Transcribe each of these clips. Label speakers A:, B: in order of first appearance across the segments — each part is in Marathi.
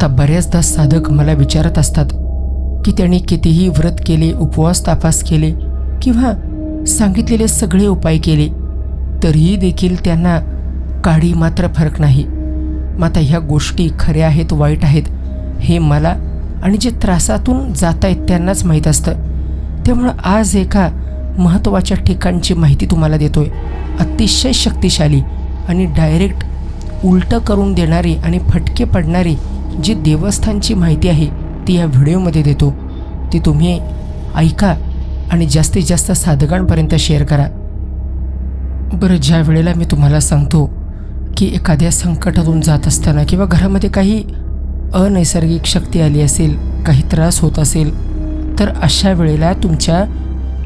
A: आता बऱ्याचदा साधक मला विचारत असतात की त्यांनी कितीही व्रत केले उपवास तापास केले किंवा सांगितलेले सगळे उपाय केले तरीही देखील त्यांना काढी मात्र फरक नाही. मग आता ह्या गोष्टी खऱ्या आहेत वाईट आहेत हे मला आणि जे त्रासातून जात आहेत त्यांनाच माहीत असतं. त्यामुळं आज एका महत्त्वाच्या ठिकाणची माहिती तुम्हाला देतोय. अतिशय शक्तिशाली आणि डायरेक्ट उलटं करून देणारी आणि फटके पडणारी जी देवस्थानची माहिती आहे ती या व्हिडिओमध्ये देतो. ती तुम्ही ऐका आणि जास्तीत जास्त साधकांपर्यंत शेअर करा. बरं ज्या वेळेला मी तुम्हाला सांगतो की एखाद्या संकटातून जात असताना किंवा घरामध्ये काही अनैसर्गिक शक्ती आली असेल काही त्रास होत असेल तर अशा वेळेला तुमच्या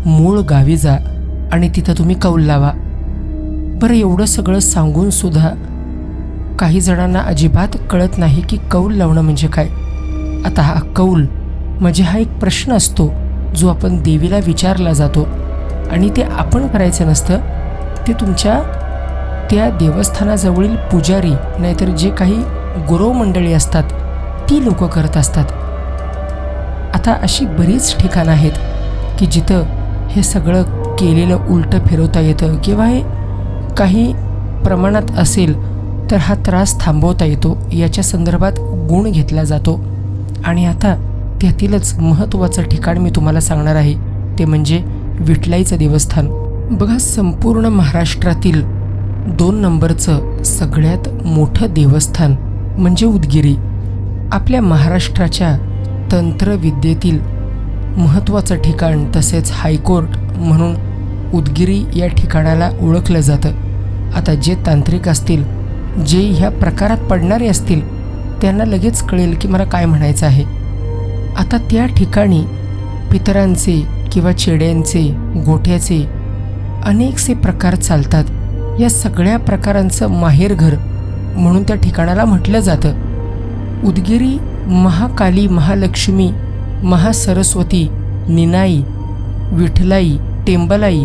A: मूळ गावी जा आणि तिथं तुम्ही कौल लावा. बरं एवढं सगळं सांगून सुद्धा काही जणांना अजिबात कळत नाही की कौल लावणं म्हणजे काय. आता हा कौल म्हणजे हा एक प्रश्न असतो जो आपण देवीला विचारला जातो. आणि ते आपण करायचं नसतं ते तुमच्या त्या देवस्थानाजवळील पुजारी नाहीतर जे काही गुरव मंडळी असतात ती लोक करत असतात. आता अशी बरीच ठिकाणं आहेत की जिथं हे सगळं केलेलं उलटं फिरवता येतं किंवा हे काही प्रमाणात असेल तर हा त्रास थांबवता येतो. याच्या संदर्भात गुण घेतला जातो. आणि आता त्यातीलच महत्त्वाचं ठिकाण मी तुम्हाला सांगणार आहे. ते म्हणजे विठलाईचं देवस्थान. बघा संपूर्ण महाराष्ट्रातील दोन नंबरचं सगळ्यात मोठं देवस्थान म्हणजे उदगिरी. आपल्या महाराष्ट्राच्या तंत्रविद्येतील महत्त्वाचं ठिकाण तसेच हायकोर्ट म्हणून उदगिरी या ठिकाणाला ओळखलं जातं. आता जे तांत्रिक असतील जे ह्या प्रकारात पडणारे असतील त्यांना लगेच कळेल की मला काय म्हणायचं आहे. आता त्या ठिकाणी पितरांचे किंवा चेड्यांचे गोठ्याचे अनेकसे प्रकार चालतात. या सगळ्या प्रकारांचं माहेरघर म्हणून त्या ठिकाणाला म्हटलं जातं. उदगिरी महाकाली महालक्ष्मी महासरस्वती निनाई विठलाई टेंबलाई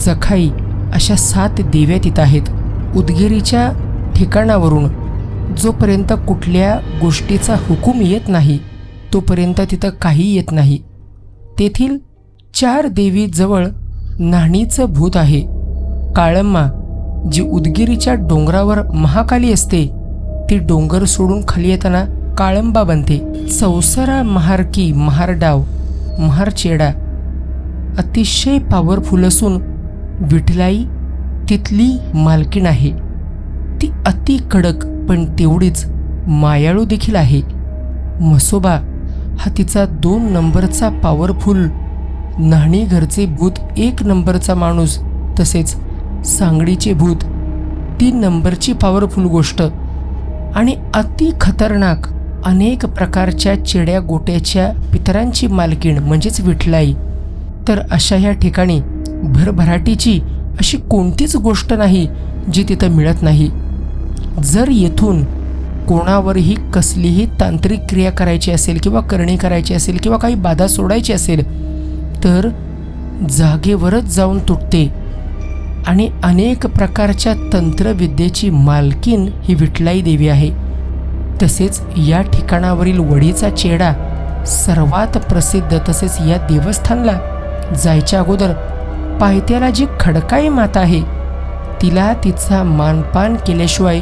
A: जखाई अशा सात देव्या तिथं आहेत. उदगिरीच्या ठिकाणावरून. जोपर्यंत कुठल्या गोष्टीचा हुकूम येत नाही तोपर्यंत तिथं काही येत नाही. तेथील चार देवीजवळ नाणीचं भूत आहे. काळम्मा जी उदगिरीच्या डोंगरावर महाकाली असते ती डोंगर सोडून खाली येताना काळंबा बनते. चौसरा महारकी महारडाव महारचेडा अतिशय पॉवरफुल असून विठलाई तिथली मालकीण आहे. ती अति कडक पण तेवढीच मायाळू देखील आहे. म्हसोबा हा तिचा दोन नंबरचा पॉवरफुल न्हाणी घरचे भूत एक नंबरचा माणूस तसेच सांगडीचे भूत तीन नंबरची पॉवरफुल गोष्ट आणि अति खतरनाक अनेक प्रकारच्या चिड्या गोट्याच्या पितरांची मालकीण म्हणजेच विठलाई. तर अशा ह्या ठिकाणी भरभराटीची अशी कोणतीच गोष्ट नाही जी तिथं मिळत नाही. जर येथून कोणावरही कसलीही तांत्रिक क्रिया करायची असेल किंवा करणी करायची असेल किंवा काही बाधा सोडायची असेल तर जागेवरच जाऊन तुटते आणि अनेक प्रकारच्या तंत्रविद्येची मालकीन ही विठलाई देवी आहे. तसेच या ठिकाणावरील वडीचा चेडा सर्वात प्रसिद्ध तसेच या देवस्थानला जायच्या अगोदर पायथ्याला जी खडकाई माता आहे तिला तिचा मानपान केल्याशिवाय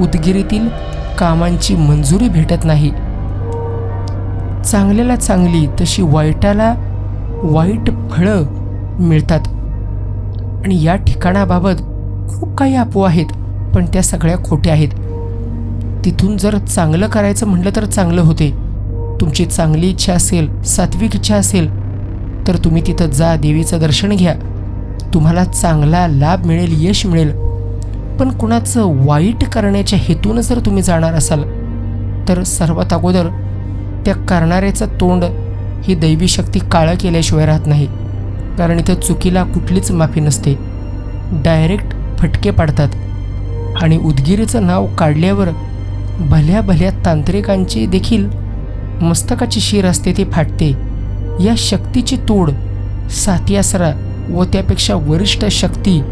A: उदगिरीतील कामांची मंजुरी भेटत नाही. चांगल्याला चांगली तशी वाईटाला वाईट फळं मिळतात. आणि या ठिकाणाबाबत खूप काही अफवा आहेत पण त्या सगळ्या खोट्या आहेत. तिथून जर चांगलं करायचं म्हटलं तर चांगलं होते. तुमची चांगली इच्छा असेल सात्विक इच्छा असेल तर तुम्ही तिथं जा देवीचं दर्शन घ्या. तुम्हाला चांगला लाभ मिळेल यश मिळेल. पण कुणाचं वाईट करण्याच्या हेतून जर तुम्ही जाणार असाल तर सर्वात अगोदर त्या करणाऱ्याचं तोंड ही दैवी शक्ती काळं केल्याशिवाय राहत नाही. कारण इथं चुकीला कुठलीच माफी नसते. डायरेक्ट फटके पाडतात. आणि उदगिरीचं नाव काढल्यावर भल्या भल्या तांत्रिकांची देखील मस्तकाची शिर असते ती फाटते. या शक्तीची तोड सातियासरा व त्यापेक्षा वरिष्ठ शक्ती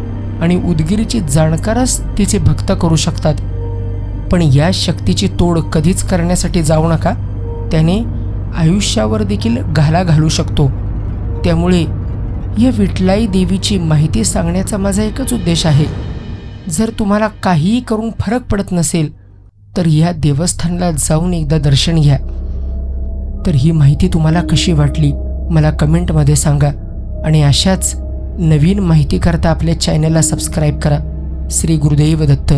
A: आणि उदगिरीची जाणकारच तिचे भक्त करू शकतात. पण या शक्तीची तोड कधीच करण्यासाठी जाऊ नका. त्याने आयुष्यावर देखील घाला घालू शकतो. त्यामुळे या विठलाई देवीची माहिती सांगण्याचा माझा एकच उद्देश आहे. जर तुम्हाला काहीही करून फरक पडत नसेल तर या देवस्थानला जाऊन एकदा दर्शन घ्या. तर ही माहिती तुम्हाला कशी वाटली मला कमेंटमध्ये सांगा. आणि अशाच नवीन माहितीकरता आपल्या चॅनलला सबस्क्राईब करा. श्री गुरुदेव दत्त.